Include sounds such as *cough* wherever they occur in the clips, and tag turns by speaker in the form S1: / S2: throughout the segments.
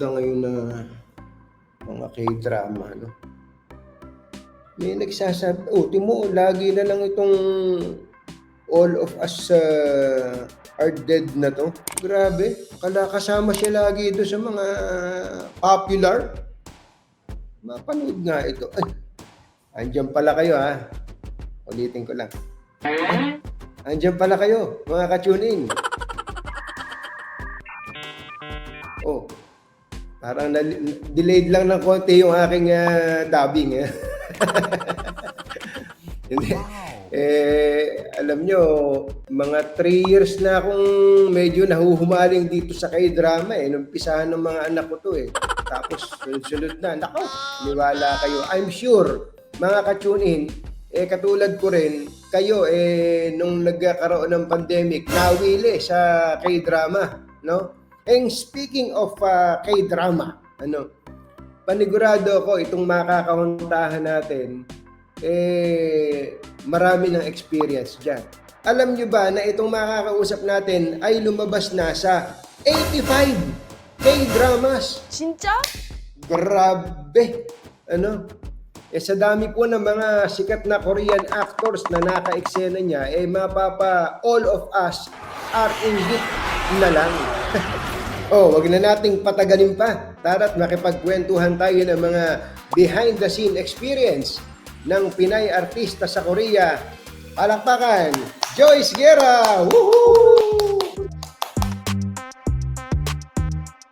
S1: maganda ngayon na mga K-drama, no? May nagsasabi, oh, timo, lagi na lang itong all of us uh, are dead na to. Grabe, kala kasama siya lagi doon sa mga popular. Mapanood nga ito. Ay, andyan pala kayo ha. Ulitin ko lang. Andyan pala kayo, mga ka-tune-in. Oh, parang na- delayed lang ng konti yung aking ah, dubbing. Eh. *laughs* Hindi. Eh, alam nyo, mga 3 years na akong medyo nahuhumaling dito sa K-drama eh. Numpisahan ng mga anak ko to eh. Tapos, sunod-sunod na. Nako, niwala kayo. I'm sure, mga ka-tune in, eh katulad ko rin, kayo eh nung nagkakaroon ng pandemic, nawili sa K-drama, no? And speaking of uh, K-drama, ano, panigurado ako itong makakahuntahan natin, eh, marami ng experience dyan. Alam nyo ba na itong makakausap natin ay lumabas na sa 85 K-dramas?
S2: 진짜?
S1: Grabe! Ano? Eh sa dami po ng mga sikat na Korean actors na naka-eksena niya, eh mapapa all of us are in na lang. *laughs* oh, wag na nating patagalin pa. Tara't makipagkwentuhan tayo ng mga behind the scene experience ng Pinay artista sa Korea. Palakpakan, Joyce Guerra! Woohoo!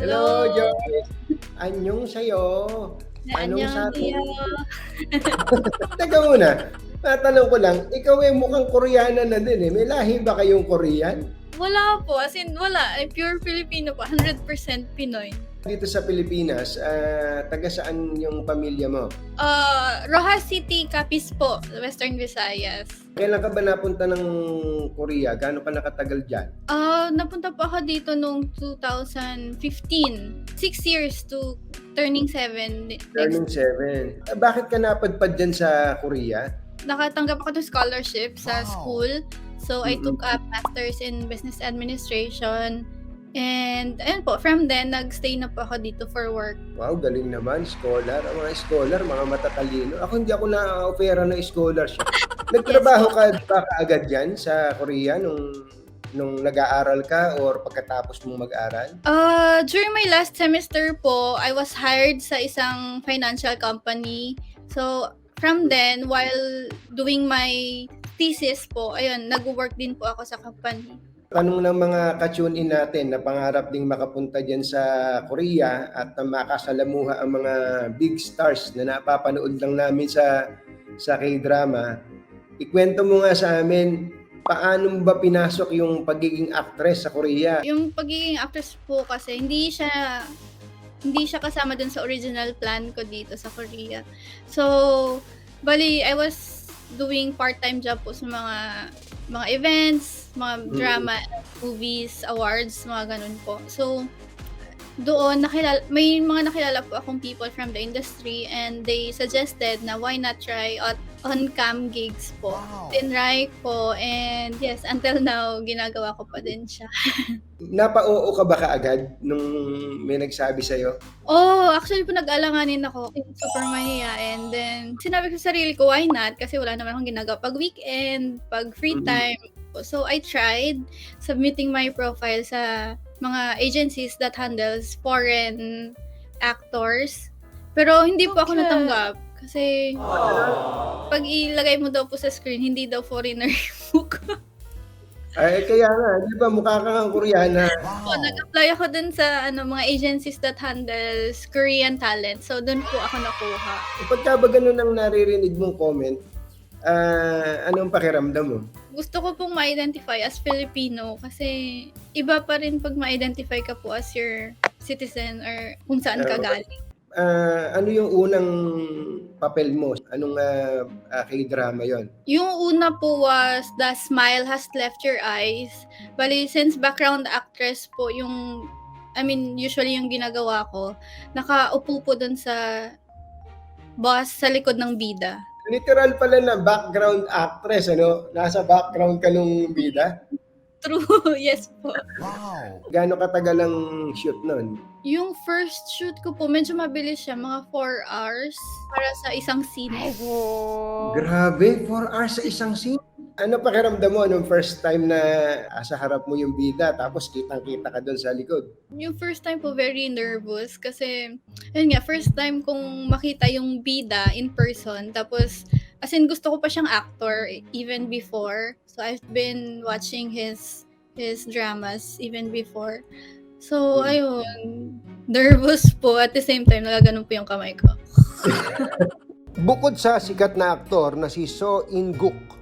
S1: Hello,
S2: Hello.
S1: Joyce! Anyong sa'yo. Anong sabi? *laughs* Teka muna, tatanong ko lang, ikaw eh mukhang Koreana na din eh. May lahi ba kayong Korean?
S2: Wala po. As in, wala. Eh, Pure Filipino po. 100% Pinoy.
S1: Dito sa Pilipinas, ah, taga saan yung pamilya mo?
S2: Uh, Rojas City, Capiz po. Western Visayas.
S1: Kailan ka ba napunta ng Korea? Gaano ka nakatagal dyan?
S2: Ah, napunta po ako dito noong 2015. Six years to turning seven. next-
S1: Turning 7. Ah, bakit ka napadpad dyan sa Korea?
S2: Nakatanggap ako ng scholarship sa school. So, I took up Masters in Business Administration. And, ayun po, from then, nagstay na po ako dito for work.
S1: Wow, galing naman. Scholar. Ang mga scholar, mga matatalino. Ako hindi ako na-ofera ng scholarship. *laughs* Nagtrabaho ka ba kaagad dyan sa Korea nung nung nag-aaral ka or pagkatapos mong mag-aral?
S2: Uh, during my last semester po, I was hired sa isang financial company. So, from then, while doing my thesis po, ayun, nag-work din po ako sa company.
S1: Tanong ng mga ka-tune-in natin na pangarap ding makapunta dyan sa Korea at na makasalamuha ang mga big stars na napapanood lang namin sa sa K-drama. Ikwento mo nga sa amin, paano ba pinasok yung pagiging actress sa Korea?
S2: Yung pagiging actress po kasi, hindi siya hindi siya kasama dun sa original plan ko dito sa Korea. So, bali, I was doing part-time job po sa mga mga events, mga
S1: Mm.
S2: drama, movies, awards, mga ganun po. So, doon nakilala may mga nakilala po akong people from the industry and they suggested na why not try out on cam gigs po. Tinry ko and yes, until now ginagawa ko pa din siya. *laughs*
S1: Napa-oo ka ba kaagad nung may nagsabi sa'yo?
S2: Oh, actually po nag-alanganin ako. Super mahiya. And then, sinabi ko sa sarili ko, why not? Kasi wala naman akong ginagawa pag weekend, pag free
S1: Mhm.
S2: time. So, I tried submitting my profile sa mga agencies that handles foreign actors. Pero hindi po ako
S3: Okay.
S2: natanggap. Kasi, pag ilagay mo daw po sa screen, hindi daw foreigner yung *laughs* mukha.
S1: Ay, kaya nga, di ba mukha ka kang Koreana?
S2: po, nag-apply ako dun sa ano, mga agencies that handles Korean talent. So, dun po ako nakuha.
S1: Pagka ba ganun ang naririnig mong comment, ah, anong pakiramdam mo?
S2: gusto ko pong ma-identify as Filipino kasi iba pa rin pag ma-identify ka po as your citizen or kung saan ka galing.
S1: Ah, ano yung unang papel mo? Anong ah, ah, K-drama yon?
S2: Yung una po was The Smile Has Left Your Eyes. Bali, since background actress po yung, I mean, usually yung ginagawa ko, nakaupo po dun sa boss sa likod ng bida.
S1: Literal pala na background actress, ano? Nasa background ka nung bida?
S2: True, *laughs* yes po.
S3: Wow.
S1: Gaano katagal ang shoot nun?
S2: Yung first shoot ko po, medyo mabilis siya, mga 4 hours para sa isang scene.
S1: Grabe, 4 hours sa isang scene. Ano pakiramdam mo nung first time na ah, sa harap mo yung bida tapos kitang-kita ka doon sa likod?
S2: Yung first time po, very nervous kasi, yun nga, first time kong makita yung bida in person. Tapos, as in, gusto ko pa siyang actor even before. So, I've been watching his his dramas even before. So,
S1: Hmm.
S2: ayun, nervous po. At the same time, nagaganon po yung kamay ko. *laughs*
S1: Bukod sa sikat na aktor na si So In-guk,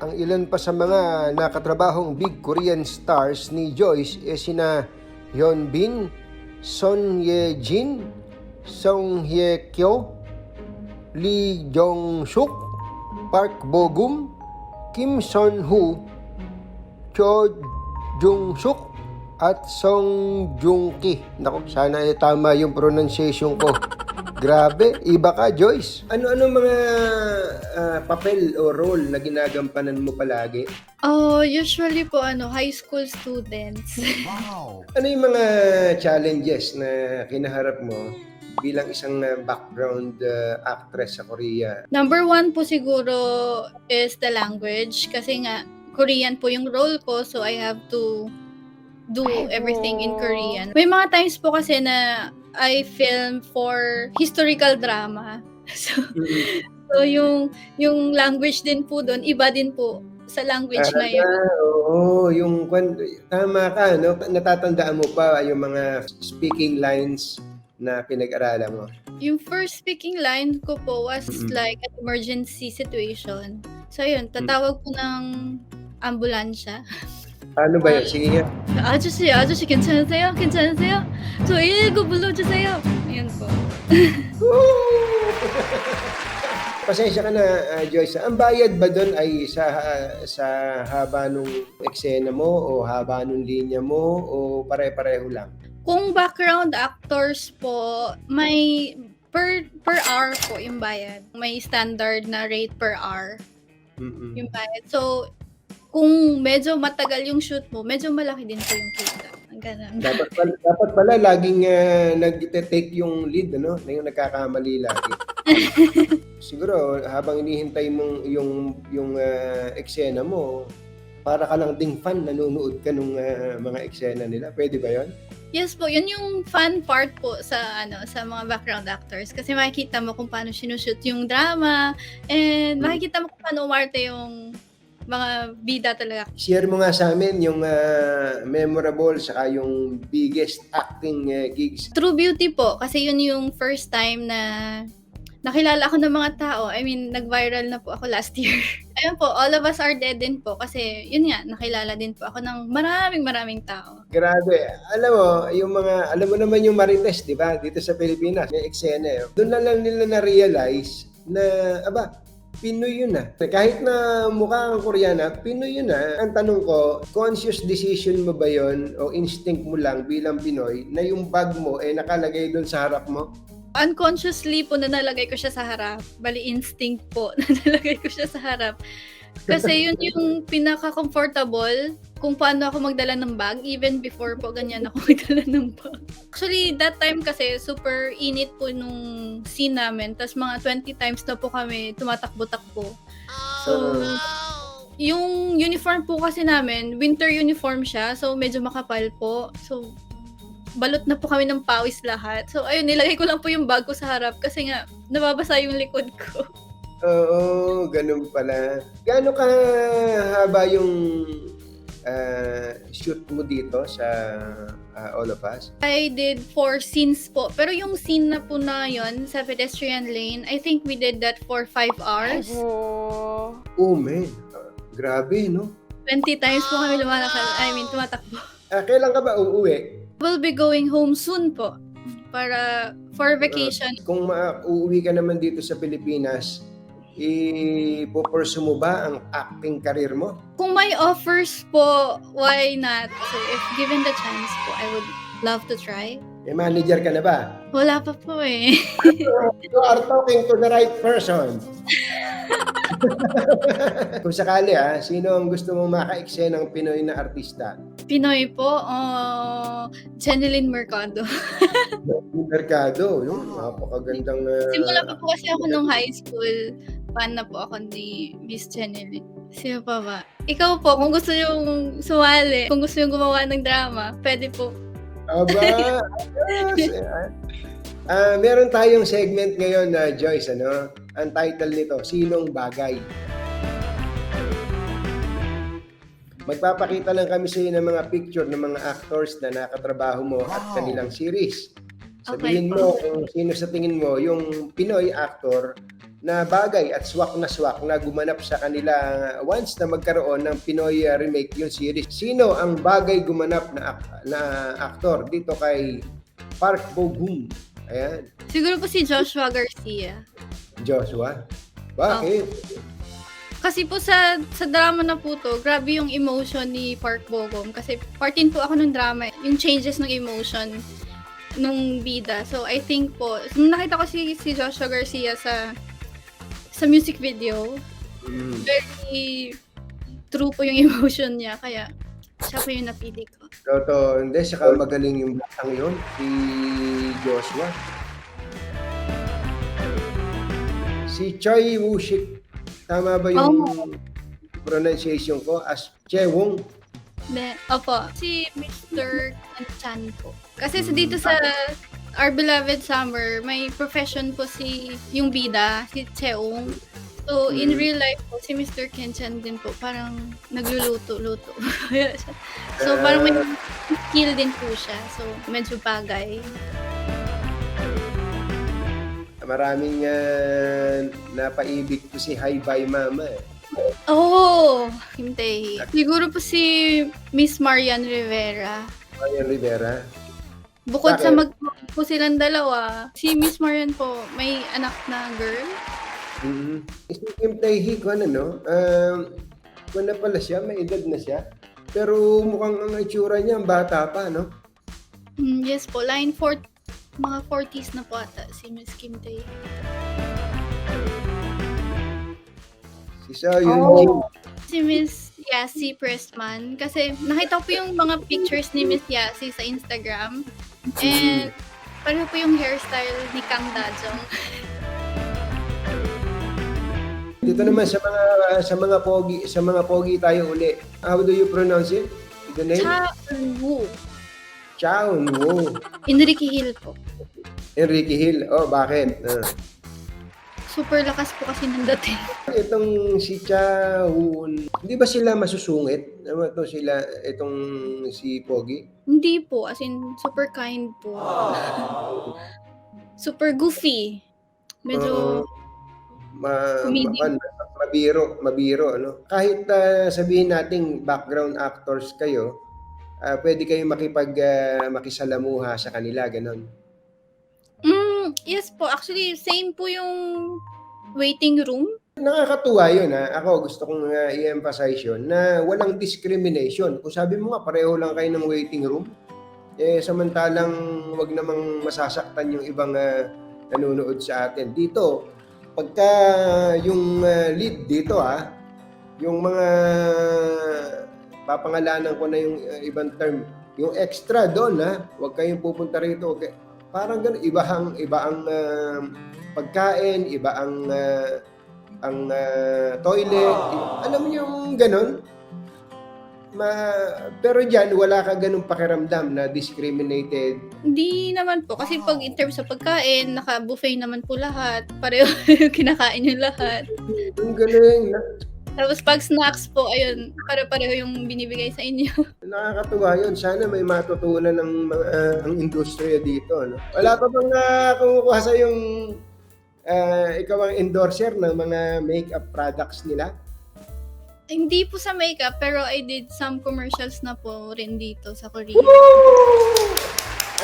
S1: ang ilan pa sa mga nakatrabahong big Korean stars ni Joyce ay sina Hyun Bin, Son Ye Jin, Song Hye Kyo, Lee Jong Suk, Park Bo Gum, Kim Son Hu, Cho Jung Suk, at Song Jung Ki. Naku, sana ay tama yung pronunciation ko. Grabe, iba ka, Joyce. Ano-ano mga ah, papel o role na ginagampanan mo palagi?
S2: Oh, usually po, ano, high school students.
S3: Wow. *laughs*
S1: Ano yung mga challenges na kinaharap mo bilang isang ah, background ah, actress sa Korea?
S2: Number one po siguro is the language kasi nga Korean po yung role ko so I have to do everything in Korean. May mga times po kasi na I film for historical drama. *laughs* So, so yung yung language din po doon iba din po sa language.
S1: Ah, oo, yung kwan- tama ka, no? Natatandaan mo pa yung mga speaking lines na pinag-aralan mo.
S2: Yung first speaking line ko po was
S1: Mm-mm.
S2: like an emergency situation. So yun, tatawag po ng ambulansya. *laughs*
S1: Paano ba yun? Sige nga.
S2: 아저씨, 아저씨 괜찮으세요? 괜찮으세요? 저 119 불러주세요. Ayan *laughs* *laughs* po.
S1: Pasensya ka na, ah, Joyce. Ang bayad ba doon ay sa sa haba nung eksena mo o haba nung linya mo o pare-pareho lang?
S2: Kung background actors po, may per per hour po yung bayad. May standard na rate per hour
S1: Mm-mm.
S2: yung bayad. So, kung medyo matagal yung shoot mo, medyo malaki din po yung kita. Ang ganun.
S1: Dapat pala, dapat pala laging uh, nag-take yung lead, ano? Na yung nagkakamali lagi. *laughs* Siguro, habang inihintay mong yung, yung ah, eksena mo, para ka lang ding fan, nanonood ka nung ah, mga eksena nila. Pwede ba yon?
S2: Yes po, yun yung fun part po sa ano sa mga background actors kasi makikita mo kung paano sinushoot yung drama and makikita mo kung paano umarte yung mga bida talaga.
S1: Share mo nga sa amin yung ah, memorable saka yung biggest acting ah, gigs.
S2: True Beauty po kasi yun yung first time na nakilala ako ng mga tao. I mean, nag-viral na po ako last year. *laughs* Ayun po, All of Us Are Dead din po kasi yun nga, nakilala din po ako ng maraming maraming tao.
S1: Grabe. Alam mo, yung mga, alam mo naman yung Marites, di ba? Dito sa Pilipinas, may eksena eh. Doon na lang nila na-realize na, aba, Pinoy yun na. Kahit na mukha kang Koreana, Pinoy yun na. Ang tanong ko, conscious decision mo ba yon o instinct mo lang bilang Pinoy na yung bag mo eh nakalagay doon sa harap mo?
S2: Unconsciously po na nalagay ko siya sa harap. Bali, instinct po *laughs* na nalagay ko siya sa harap. Kasi yun yung pinaka-comfortable kung paano ako magdala ng bag. Even before po, ganyan ako *laughs* magdala ng bag. Actually, that time kasi, super init po nung scene namin. Tapos mga 20 times na po kami tumatakbo-takbo. So, yung uniform po kasi namin, winter uniform siya. So, medyo makapal po. So, balot na po kami ng pawis lahat. So, ayun, nilagay ko lang po yung bag ko sa harap kasi nga, nababasa yung likod ko.
S1: Oo, ganun pala. Gaano ka haba yung ah, shoot mo dito sa ah, All of Us?
S2: I did four scenes po. Pero yung scene na po na yon sa pedestrian lane, I think we did that for five hours.
S1: Oh, man. Ah, grabe, no?
S2: 20 times po kami lumalakad. I mean, tumatakbo.
S1: Ah, kailan ka ba uuwi?
S2: We'll be going home soon po. Para for vacation.
S1: Kung ma-uuwi ka naman dito sa Pilipinas, i-pursue mo ba ang acting career mo?
S2: Kung may offers po, why not? So, if given the chance po, I would love to try.
S1: May manager ka na ba?
S2: Wala pa po eh.
S1: You are talking to the right person. *laughs* Kung sakali ah, sino ang gusto mong maka-eksena ng Pinoy na artista?
S2: Pinoy po, uh, Jeneline Mercado.
S1: Merkado, yung napakagandang uh,
S2: Simula pa po kasi ako nung high school, fan na po ako ni Miss Jeneline. Sino pa ba? Ikaw po, kung gusto yung sumali, kung gusto yung gumawa ng drama, pwede po.
S1: Aba, ayos, ah. Ah, meron tayong segment ngayon na Joyce, ano? Ang title nito, Sinong Bagay? Magpapakita lang kami sa iyo ng mga picture ng mga actors na nakatrabaho mo at kanilang series. Sabihin
S2: Okay.
S1: mo kung sino sa tingin mo yung Pinoy actor na bagay at swak na swak na gumanap sa kanila once na magkaroon ng Pinoy uh, remake yung series. Sino ang bagay gumanap na, na aktor dito kay Park Bo-gum? Ayan,
S2: Siguro po si Joshua Garcia.
S1: Joshua. Bakit?
S2: Kasi po sa sa drama na po to, grabe yung emotion ni Park Bogum. Kasi partin po ako ng drama, eh, yung changes ng emotion nung bida. So I think po, nung nakita ko si, si Joshua Garcia sa sa music video,
S1: Mm.
S2: very true po yung *laughs* emotion niya. Kaya siya po yung napili ko.
S1: Toto, hindi, saka magaling yung batang yun, si Joshua. Si Choi Woo-shik, tama ba yung pronunciation ko? As Chewong?
S2: De, opo, si Mr. Chan po. Kasi sa dito sa Our Beloved Summer, may profession po si yung bida, si Cheong. So, in
S1: Mm.
S2: real life po, si Mr. Kenchan din po, parang nagluluto-luto. *laughs* so, parang may skill din po siya. So, medyo bagay.
S1: Maraming ah, napaibig ko si Hi Bye Mama. eh.
S2: Oh, hintay. Siguro po si Miss Marian Rivera.
S1: Marian Rivera.
S2: Bukod
S1: Bakit?
S2: sa mag po silang dalawa, si Miss Marian po may anak na girl.
S1: Mm-hmm. Si Kim Tae-hee ko ano, no? Um, kung na pala siya, may edad na siya. Pero mukhang ang itsura niya, ang bata pa, no?
S2: Mm, yes po, line 4, mga 40s na po ata si Miss Kim Tae.
S1: Si Seo Yun
S2: Oh.
S1: Jin.
S2: Si Miss Yasi Pressman. Kasi nakita ko po yung mga pictures ni Miss Yasi sa Instagram. And pareho po yung hairstyle ni Kang Dajong.
S1: Dito naman sa mga sa mga pogi sa mga pogi tayo uli. How do you pronounce it? The name?
S2: Cha Wu. Enrique Hill po.
S1: Enrique Hill. Oh, bakit? Ah.
S2: Super lakas po kasi ng dating.
S1: Itong si Cha Hoon, hindi ba sila masusungit? Ano to sila, itong si Pogi?
S2: Hindi po, as in super kind po. *laughs* super goofy. Medyo
S1: Oo. ma,
S2: Comedian.
S1: ma, mabiro, mabiro, ano? Kahit ah, sabihin nating background actors kayo, ah, pwede kayo makipag ah, makisalamuha sa kanila, ganon.
S2: Yes po. Actually, same po yung waiting room.
S1: Nakakatuwa yun ha. Ako gusto kong uh, i-emphasize yun na walang discrimination. Kung sabi mo nga pareho lang kayo ng waiting room, eh samantalang wag namang masasaktan yung ibang ah, nanonood sa atin. Dito, pagka yung ah, lead dito ha, yung mga papangalanan ko na yung ah, ibang term, yung extra doon ha, wag kayong pupunta rito. Okay. Parang ganun, iba ang, iba ang ah, pagkain, iba ang ah, ang ah, toilet. Alam mo yung ganun? Ma, pero diyan wala ka ganung pakiramdam na discriminated.
S2: Hindi naman po. Kasi pag in terms sa pagkain, naka-buffet naman po lahat. Pareho yung *laughs* kinakain yung lahat.
S1: Ang galing.
S2: Tapos pag snacks po, ayun, pare-pareho yung binibigay sa inyo. *laughs*
S1: nakakatuwa yun. Sana may matutunan ng mga ah, ang industriya dito. No? Wala pa bang uh, kumukuha sa yung ah, ikaw ang endorser ng mga makeup products nila?
S2: Hindi po sa makeup, pero I did some commercials na po rin dito sa Korea.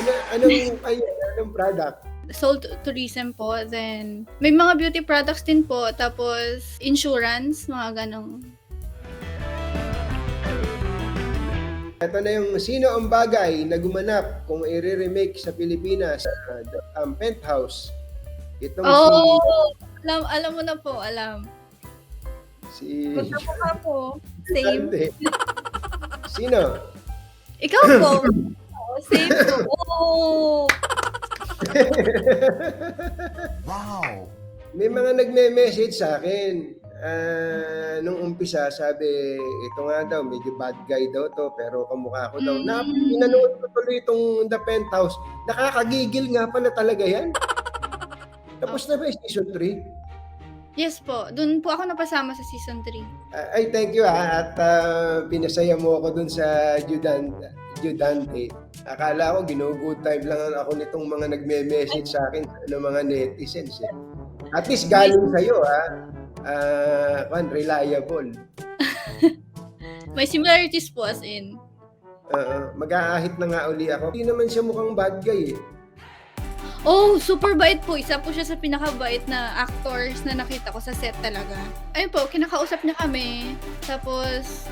S1: Ano, anong, ay, anong product?
S2: Sold tourism po. Then, may mga beauty products din po. Tapos, insurance, mga ganong.
S1: Ito na yung sino ang bagay na gumanap kung i-remake sa Pilipinas uh, the, um, penthouse. Itong si
S2: Oh! Alam, alam mo na po, alam.
S1: Si
S2: Magkamukha po. Same.
S1: Sino?
S2: Ikaw po. *laughs* Same po. Oh. *laughs*
S3: Wow!
S1: May mga nagme-message sa akin. Ah, nung umpisa, sabi, ito nga daw, medyo bad guy daw to, pero kamukha ko daw. Na,
S2: Mm.
S1: pinanood ko tuloy itong The Penthouse. Nakakagigil nga pala talaga yan. *laughs* Tapos na ba yung season 3?
S2: Yes po. Doon po ako napasama sa season 3.
S1: Ah, ay, thank you ha. At ah, pinasaya mo ako dun sa Judan, Judante. Akala ko, gino-good time lang ako nitong mga nagme-message sa akin ng mga netizens. Eh. At least galing sa'yo ha. Ah, kan, reliable. *laughs*
S2: May similarities po as in.
S1: Oo, mag-aahit na nga uli ako. Hindi naman siya mukhang bad guy eh.
S2: Oh, super bait po. Isa po siya sa pinakabait na actors na nakita ko sa set talaga. Ayun po, kinakausap niya kami. Tapos,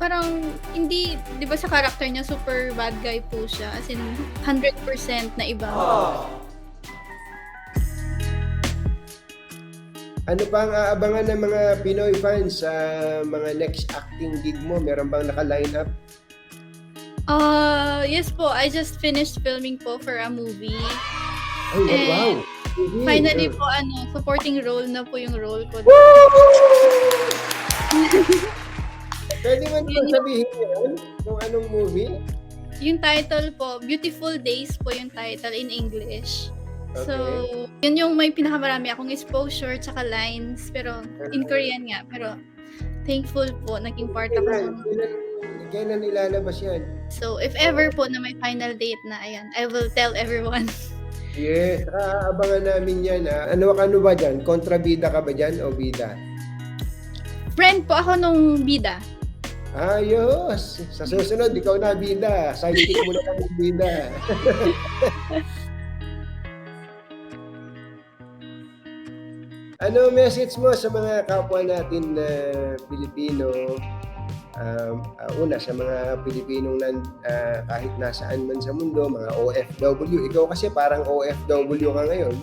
S2: parang hindi, di ba sa karakter niya, super bad guy po siya. As in, 100% na iba.
S1: Ano pa ang aabangan ng mga Pinoy fans sa mga next acting gig mo? Meron bang naka-line up?
S2: Uh, yes po, I just finished filming po for a movie.
S1: Ay,
S2: Eh,
S1: wow!
S2: Finally po, ano, supporting role na po yung role ko.
S1: Pwede mo naman sabihin yan? Kung anong movie?
S2: Yung title po, Beautiful Days po yung title in English. So,
S1: Okay.
S2: yun yung may pinakamarami akong exposure tsaka lines. Pero, in Korean nga. Pero, thankful po, naging part ako.
S1: Kailan, kailan, kailan ilalabas yan?
S2: So, if ever po na may final date na, ayan, I will tell everyone. *laughs*
S1: Yes, saka abangan namin yan. Ha? Ano, ano ba dyan? Kontrabida ka ba dyan o bida?
S2: Friend po ako nung bida.
S1: Ayos! Sa susunod, ikaw na bida. Sidekick mo na lang yung bida. *laughs* ano message mo sa mga kapwa natin na Pilipino? Uh, una, sa mga Pilipinong nan, uh, kahit nasaan man sa mundo, mga OFW. Ikaw kasi parang OFW ka ngayon.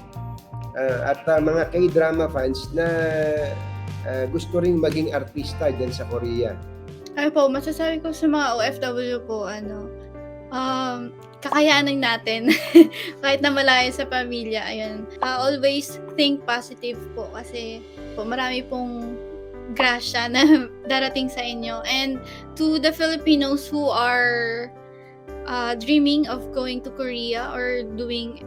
S1: Uh, at uh, mga K-drama fans na uh, gusto ring maging artista dyan sa Korea.
S2: Ay po, masasabi ko sa mga OFW po, ano, um, kakayanin natin. *laughs* Kahit na malayo sa pamilya, ayun. Uh, always think positive po kasi po marami pong grasya na *laughs* darating sa inyo. And to the Filipinos who are uh, dreaming of going to Korea or doing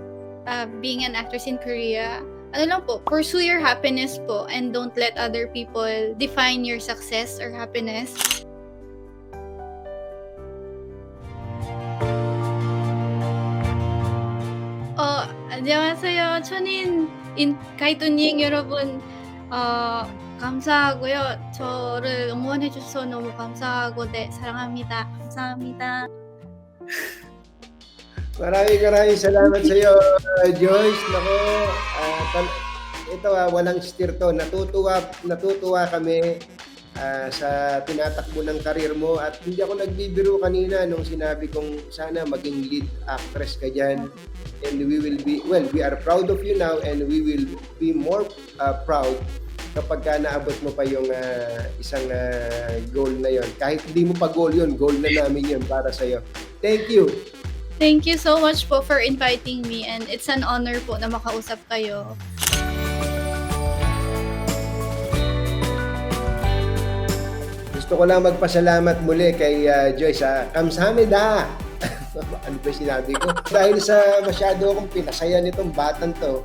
S2: uh, being an actress in Korea, ano lang po, pursue your happiness po and don't let other people define your success or happiness. 어, 안녕하세요. 천인 인 가이토님 여러분. 어, 감사하고요. 저를 응원해 주셔서 너무 감사하고 네, 사랑합니다. 감사합니다.
S1: Maraming maraming salamat sa iyo, Joyce. Nako, ah, tal- ito ah, walang steer to. Natutuwa, natutuwa kami ah, sa tinatakbo ng karir mo at hindi ako nagbibiro kanina nung sinabi kong sana maging lead actress ka dyan. And we will be, well, we are proud of you now and we will be more ah, proud kapag ka naabot mo pa yung ah, isang ah, goal na yon. Kahit hindi mo pa goal yon, goal na namin yun para sa iyo. Thank you.
S2: Thank you so much po for inviting me and it's an honor po na makausap kayo.
S1: Gusto ko lang magpasalamat muli kay ah, Joyce. Uh, kamsahamnida! *laughs* ano ba sinabi ko? Dahil sa masyado akong pinasaya nitong batang to,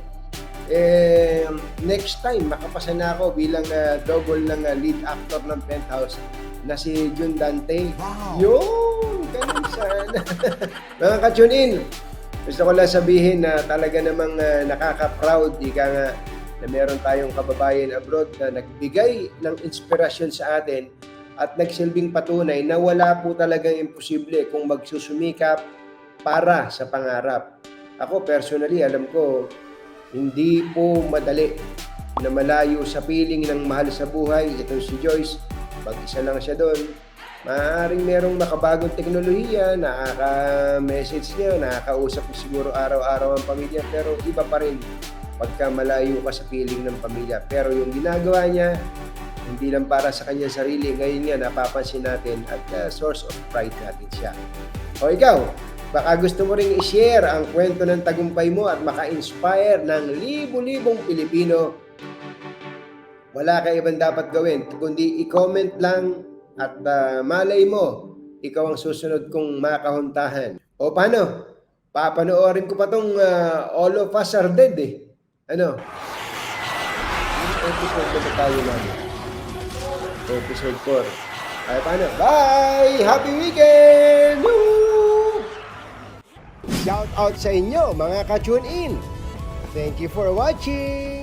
S1: eh, next time, makapasa na ako bilang ah, double ng ah, lead actor ng Penthouse na si Jun Dante.
S3: Wow!
S1: Yun! Ganun sana. *laughs* Mga ka-tune-in, gusto ko lang sabihin na talaga namang ah, nakaka-proud, ika nga, na meron tayong kababayan abroad na nagbigay ng inspirasyon sa atin at nagsilbing patunay na wala po talagang imposible kung magsusumikap para sa pangarap. Ako personally, alam ko, hindi po madali na malayo sa piling ng mahal sa buhay. Itong si Joyce, mag-isa lang siya doon. Maaaring merong makabagong teknolohiya, nakaka-message niya, nakakausap siguro araw-araw ang pamilya, pero iba pa rin pagka malayo ka sa piling ng pamilya. Pero yung ginagawa niya, Hindi lang para sa kanyang sarili, ngayon nga napapansin natin at uh, source of pride natin siya. O ikaw, baka gusto mo ring i-share ang kwento ng tagumpay mo at maka-inspire ng libu-libong Pilipino. Wala ka ibang dapat gawin, kundi i-comment lang at uh, malay mo, ikaw ang susunod kong makahuntahan. O paano? Papanoorin ko pa tong uh, All of Us Are Dead eh. Ano? Episode na ba tayo namin? Episode 4. Ay, paano? Bye! Happy weekend! Woo! Shout out sa inyo, mga ka-tune in. Thank you for watching!